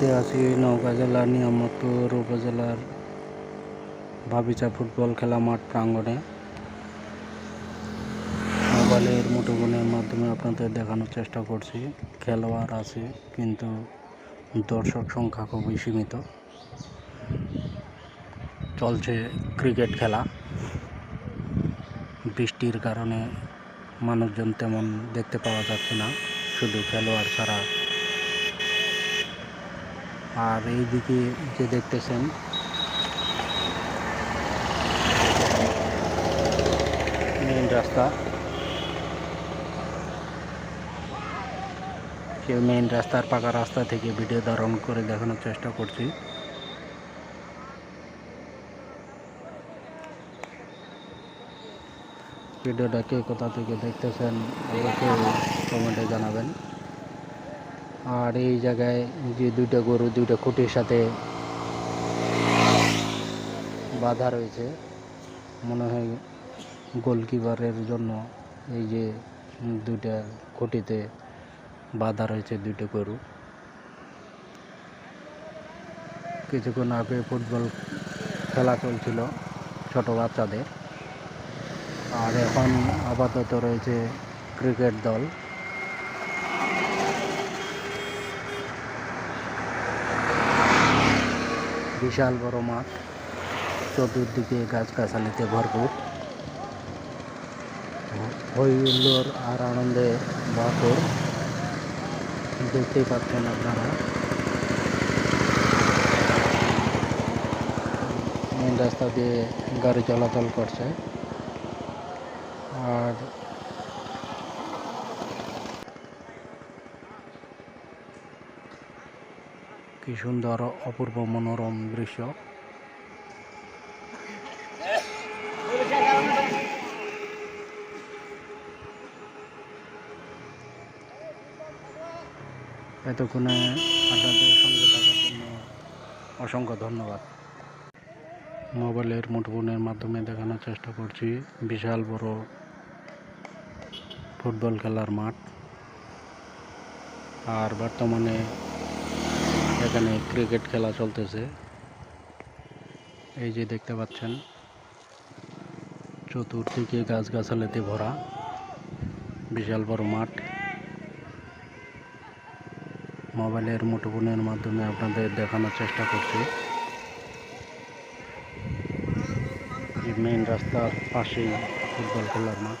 মুহূর্তে আছি নওগাঁ জেলার নিয়ামতপুর উপজেলার ভাবিচা ফুটবল খেলা মাঠ প্রাঙ্গণে। মোবাইলের মুঠোফোনের মাধ্যমে আপনাদের দেখানোর চেষ্টা করছি। খেলোয়াড় আছে, কিন্তু দর্শক সংখ্যা খুবই সীমিত। চলছে ক্রিকেট খেলা। বৃষ্টির কারণে মানুষজন তেমন দেখতে পাওয়া যাচ্ছে না। শুধু খেলোয়াড় ছাড়া আর এইদিকে যে দেখতেছেন মেইন রাস্তা। কেউ মেইন রাস্তার পাকা রাস্তা থেকে ভিডিও ধারণ করে দেখানোর চেষ্টা করছি। ভিডিওটা কে কোথা থেকে দেখতেছেন অবশ্যই কমেন্টে জানাবেন। আর এই জায়গায় যে দুইটা গরু, দুইটা খুঁটির সাথে বাধা রয়েছে। মনে হয় গোলকিপারের জন্য এই যে দুইটা খুঁটিতে বাধা রয়েছে দুইটা গরু। কিছুক্ষণ আগে ফুটবল খেলা চলছিল ছোট বাচ্চাদের। আর এখন আপাতত রয়েছে ক্রিকেট দল। বিশাল বড় মাঠ। চতুর্দিকে গাছগাছালিতে ভরপুর। হই আর আনন্দে ভরপুর। দেখতেই পাচ্ছেন আপনারা। মেন রাস্তা দিয়ে গাড়ি চলাচল করছে। আর কি সুন্দর অপূর্ব মনোরম দৃশ্য। এতক্ষণে আপনাদের সঙ্গে থাকার জন্য অসংখ্য ধন্যবাদ। মোবাইলের মুঠোফোনের মাধ্যমে দেখানোর চেষ্টা করছি বিশাল বড় ফুটবল খেলার মাঠ। আর বর্তমানে এখানে ক্রিকেট খেলা চলতেছে। এই যে দেখতে পাচ্ছেন, চতুর্দিকে গাছগাছালিতে ভরা বিশাল বড় মাঠ। মোবাইলের মুঠোফোনের মাধ্যমে আপনাদের দেখানোর চেষ্টা করছি। মেইন রাস্তার পাশেই ফুটবল খেলার মাঠ।